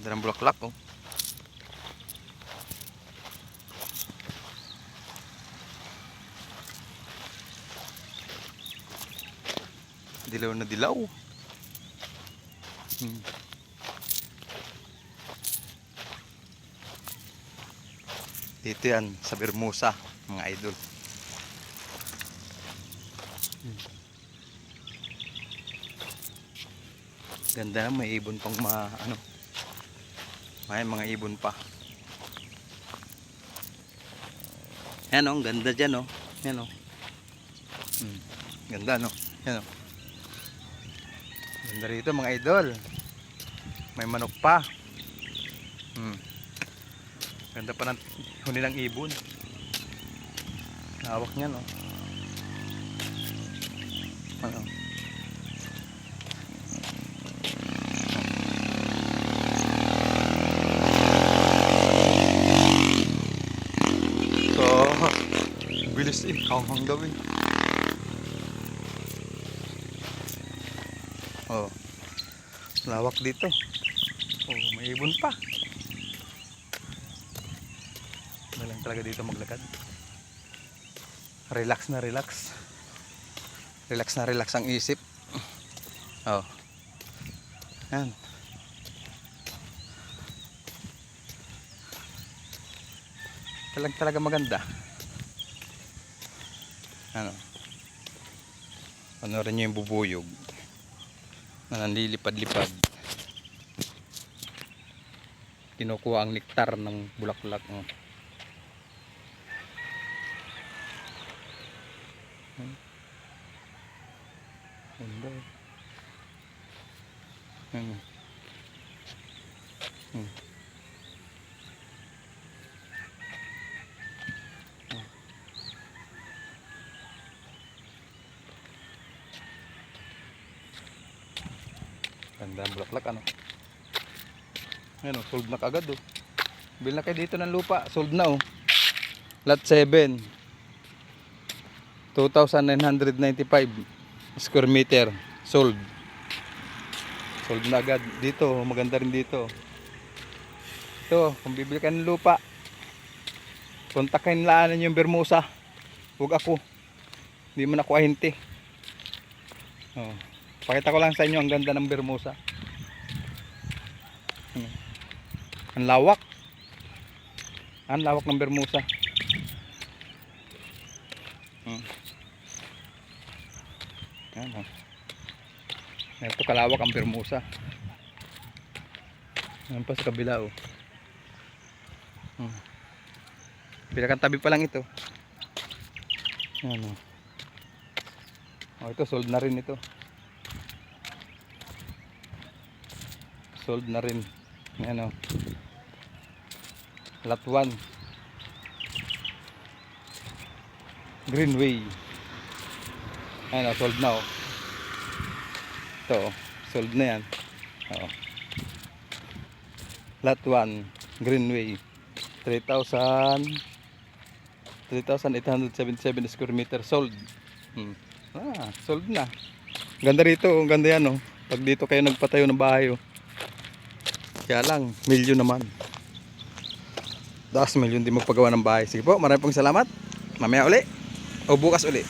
Ganda ng bulaklak oh. Dilaw na dilaw. Hmm. Dito yan, sa Bermusa, mga idol. Hmm. Ganda may ibon pang mga ano. May mga ibon pa. Yan oh, ang ganda dyan oh. Yan oh. Hmm. Ganda no. Yan oh. Ganda rito mga idol. May manok pa. Hmm. Ganda pa ng huni ng ibon. Hawak niya no. Ano? Bilis eh. Hanghang gawin. Oh. Lawak dito. Oh, may ibon pa. Ano lang talaga dito maglakad. Relax na relax. Relax na relax ang isip. Oh. Yan. Talag talaga maganda. Ano? Panoorin nyo yung bubuyog na nanlilipad-lipad. Kinukuha ang nektar ng bulaklak. Oh. Hmm. Ganda. eh. Hmm. Ganda ang bulaklak ano. Ayan o, sold na kagad o. Bil na kayo dito ng lupa, sold na o. Lot 7. 2,995 square meter. Sold. Sold na agad. Dito, maganda rin dito. Ito, kung bibili ka ng lupa, kontakin laanan yung Bermusa. Huwag ako. Hindi mo na ako ahinti. Oh. Pakita ko lang sa inyo ang ganda ng Bermusa. Ang lawak. Ang lawak ng Bermusa. Hmm. Yan oh. Ito kalawak ang Bermusa. Yan pa sa kabila oh. Hmm. Pinakang tabi pa lang ito. Yan oh. Oh, ito sold na rin ito. Sold na rin. Ano? Lot 1 greenway. Ano sold na oh. Ito oh, sold na yan. Oo. Lot 1 greenway. 3,000 3,877 square meter sold. Hmm. ah sold na. Ganda rito ang ganda yan oh. Pag dito kayo nagpatayo ng bahay oh kaya lang, milyon naman. Das milyon din magpagawa ng bahay. Sige po, maraming pong salamat. Mamaya uli. O bukas uli.